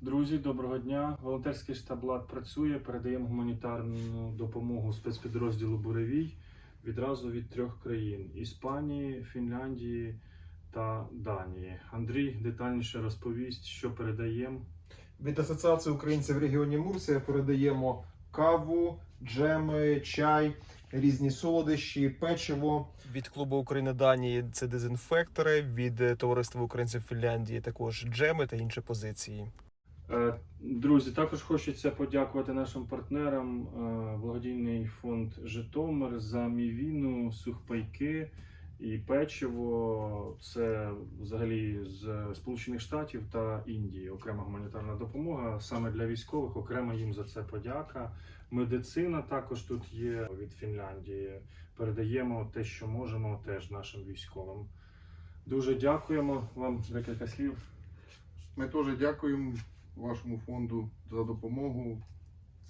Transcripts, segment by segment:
Друзі, доброго дня. Волонтерський штаб ЛАД працює. Передаємо гуманітарну допомогу спецпідрозділу Буревій відразу від трьох країн: Іспанії, Фінляндії та Данії. Андрій детальніше розповість, що передаємо. Від Асоціації українців в регіоні Мурсія передаємо каву, джеми, чай, різні солодощі, печиво. Від клубу України Данії це дезінфектори, від товариства українців Фінляндії також джеми та інші позиції. Е, Друзі, також хочеться подякувати нашим партнерам. е, Благодійний фонд Житомир за мівіну, сухпайки і печиво. Це взагалі з Сполучених Штатів та Індії. Окрема гуманітарна допомога саме для військових. Окремо їм за це подяка. Медицина також тут є від Фінляндії. Передаємо те, що можемо, теж нашим військовим. Дуже дякуємо вам. Декілька слів. Ми теж дякуємо вашому фонду за допомогу.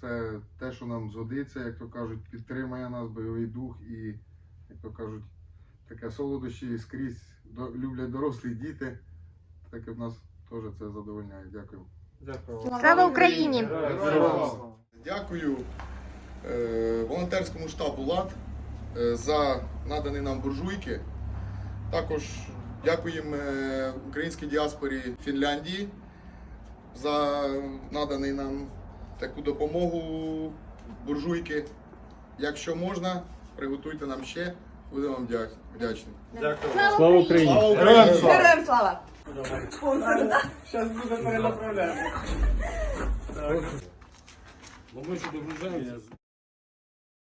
Це те, що нам згодиться, як то кажуть, підтримує нас бойовий дух і, як то кажуть, таке солодощі скрізь до- люблять дорослі діти. Так і в нас теж це задовольняє. Дякую. Дякую. Слава Україні! Дякую е, волонтерському штабу ЛАД е, за надані нам буржуйки. Також дякуємо е, українській діаспорі Фінляндії за наданий нам таку допомогу буржуйки. Якщо можна, приготуйте нам ще, будемо вам дя- вдячні. Слава Україні! Слава Україні! Героям слава! Ну ми ж.